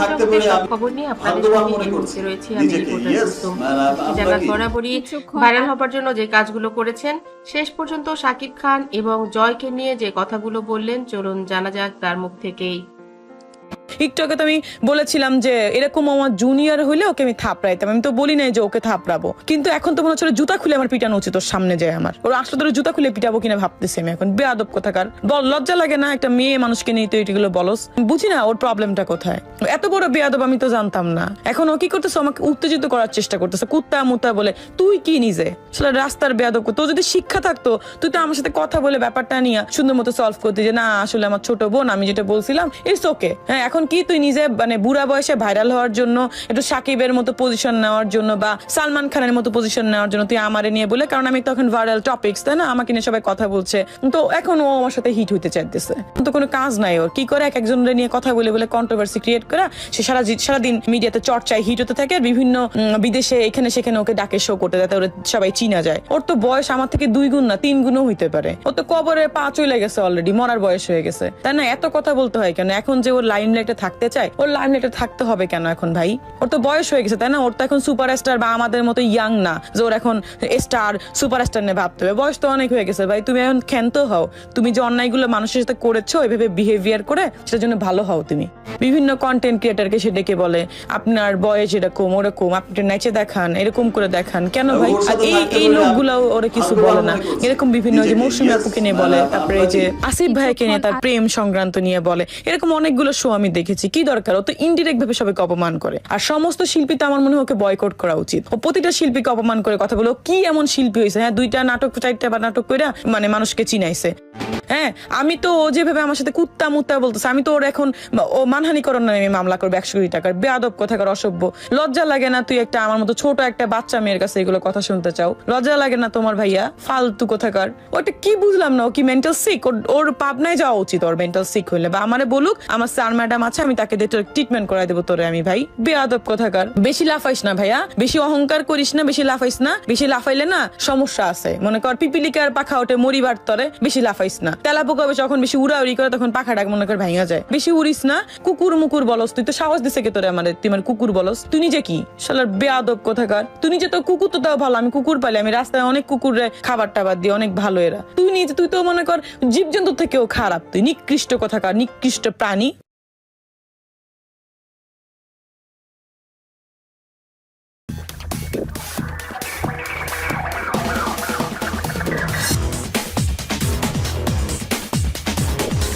থাকতে পেরে সব আমি খবর নিয়ে আপনাদের মনে করছি। রয়েছি আমি জায়গা বরাবরই ভাইরাল হবার জন্য যে কাজগুলো করেছেন শেষ পর্যন্ত শাকিব খান এবং জয়কে নিয়ে যে কথাগুলো বললেন চলুন জানা যাক তার মুখ থেকেই একটু আগে তো আমি বলেছিলাম যে এরকম আমার জুনিয়র হলে ওকে আমি থাপড়াইতাম। আমি তো বলি নাই যে ওকে থাপড়াবো। কিন্তু এখন তো মনে হচ্ছে জুতা খুলে আমার পিটানো উচিত ওর সামনে যায় আমার। ওর আসলে তোর জুতা খুলে পিটাবো কিনা ভাবতেছি আমি এখন। বেয়াদব কোথাকার। বল, লজ্জা লাগে না একটা মেয়ে মানুষকে নিয়ে তো এগুলো বলস? বুঝি না ওর প্রবলেমটা কোথায়। এত বড় বেয়াদব আমি তো জানতাম না। এখন ও কি করতেছে? আমাকে উত্তেজিত করার চেষ্টা করতেছে। কুত্তা মুত্তা বলে, তুই কি নিজে? আসলে রাস্তার বেয়াদব তো যদি শিক্ষা থাকতো, তুই তো আমার সাথে কথা বলে ব্যাপারটা নিয়ে সুন্দর মতো সলভ করতে যে, না, আসলে আমার ছোট বোন, আমি যেটা বলছিলাম ইটস ওকে হ্যাঁ এখন কি তুই নিজে মানে বুড়া বয়সে ভাইরাল হওয়ার জন্য, একটু সাকিবের মতো পজিশন নেওয়ার জন্য বা সালমান খানের মতো পজিশন নেওয়ার জন্য তুই আমারে নিয়ে বলে, কারণ আমি তখন ভাইরাল টপিক্স তাই না? আমাকে নিয়ে সবাই কথা বলছে। তো এখন ও আমার সাথে হিট হইতে চাইতেছে। তো কোনো কাজ নাই ওর। কি করে এক একজনের নিয়ে কথা বলে বলে কন্ট্রোভার্সি ক্রিয়েট করে? সে সারা সারাদিন মিডিয়াতে চর্চায় হিট হতে থাকে বিভিন্ন বিদেশে এখানে সেখানে ওকে ডাকে শো করতে, যাতে ওরা সবাই চিনা যায়। ওর তো বয়স আমার থেকে দুই গুণ না, তিন গুণও হইতে পারে। ও তো কবরে পা চলে গেছে অলরেডি মরার বয়স হয়ে গেছে। তাই না? এত কথা বলতে হয় কেন? এখন যে ওর লাইন লাইটে থাকতে চায় ওর লাইন লাইটে থাকতে হবে কেন এখন ভাই? ওর তো বয়স হয়ে গেছে তাই না? ওর তো এখন সুপার স্টার বা আমাদের মতো ইয়াং না যে ওর এখন স্টার সুপার স্টার নিয়ে ভাবতে হবে। বয়স তো অনেক হয়ে গেছে ভাই তুমি এখন ক্ষান্ত হও। তুমি যে অন্যায়গুলো মানুষের সাথে করেছ এভাবে বিহেভিয়ার করে সেটার জন্য ভালো হও তুমি। বিভিন্ন কন্টেন্ট ক্রিয়েটারকে সে ডেকে বলে আপনার বয়স এরকম ওরকম আপনি নেচে দেখান এরকম করে দেখান। কেন ভাই? এই এই লোকগুলো ওরা কিছু বলে না। এরকম বিভিন্ন যে মৌসুমী আপুকে নিয়ে বলে তারপরে এই যে আসিফ ভাইকে নিয়ে তার প্রেম সংক্রান্ত নিয়ে বলে এরকম অনেকগুলো শো আমি দেখেছি, কি দরকার? ও তো ইনডিরেক্ট ভাবে সবাইকে অপমান করে। আর সমস্ত শিল্পী তো আমার মনে হয় ওকে বয়কট করা উচিত। ও প্রতিটা শিল্পীকে অপমান করে কথা বলো কি এমন শিল্পী হয়েছে হ্যাঁ দুইটা নাটক, চারটা বা নাটক করে মানে মানুষকে চিনাইছে। হ্যাঁ আমি তো ও যেভাবে আমার সাথে কুত্তা মুত্তা বলতেছে, আমি তো ওর এখন ও মানহানিকরণ নামে মামলা করব একশো কোটি টাকার। বেয়াদব কথাকার অসভ্য। লজ্জা লাগে না তুই একটা আমার মতো ছোট একটা বাচ্চা মেয়ের কাছে এগুলো কথা শুনতে চাও? লজ্জা লাগে না তোমার ভাইয়া? ফালতু কোথাকার। ওটা কি বুঝলাম না, ও কি মেন্টাল সিক ওর পাবনায় যাওয়া উচিত ওর মেন্টাল সিক হইলে। বা আমারে বলুক, আমার স্যার ম্যাডাম আছে, আমি তাকে ট্রিটমেন্ট করাই দেবো তোরে আমি ভাই। বেয়াদব কোথাকার। বেশি লাফাইস না ভাইয়া। বেশি অহংকার করিস না, বেশি লাফাইস না। বেশি লাফাইলে না সমস্যা আছে। মনে কর পিপিলিকার পাখা ওঠে মরিবার তরে, বেশি লাফাইস না। তেলা পোকা যখন বেশি উড়াউড়ি করে তখন পাখাটা মনে করে ভাঙা যায়। বেশি উড়িস না, কুকুর মুকুর বলস, তুই তো সাহস দিছে কে তোরে আমার, তুই মানে কুকুর বলস। তুই নিজে কি? শালার বেয়াদব কোথাকার। তুই নিজে তো কুকুর তো তাও ভালো, আমি কুকুর পাইলে আমি রাস্তায় অনেক কুকুর খাবার টাবার দিয়ে অনেক ভালো এরা। তুই নিজে তুই তো মনে কর জীবজন্তু থেকেও খারাপ, তুই নিকৃষ্ট কোথাকার, নিকৃষ্ট প্রাণী।